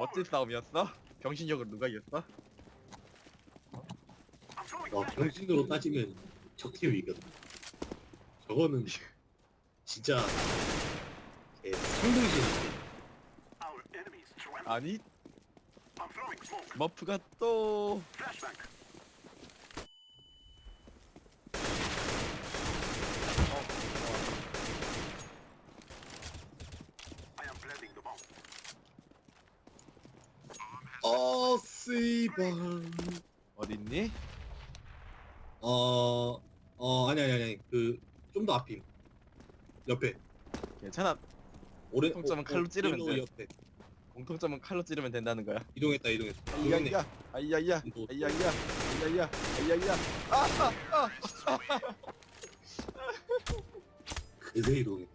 멋진 싸움이었어? 병신력으로 누가 이겼어? 와 병신으로 따지면 적팀이거든. 저거는 진짜 예, 상등신. 아니 머프가 또 어 씨발. 어딨니? 어, 어, 아니, 아니, 아니, 그, 좀 더 앞임. 옆에. 괜찮아 오래, 통점은 어, 칼로 어, 찌르면 돼. 옆에. 공통점은 칼로 찌르면 된다는 거야 이동했다, 이동했다. 이동했네. 아이야이야 아이야이야 뭐, 아이야이야 아이야이야 아이야이야 아 아 아 그새 이동했네.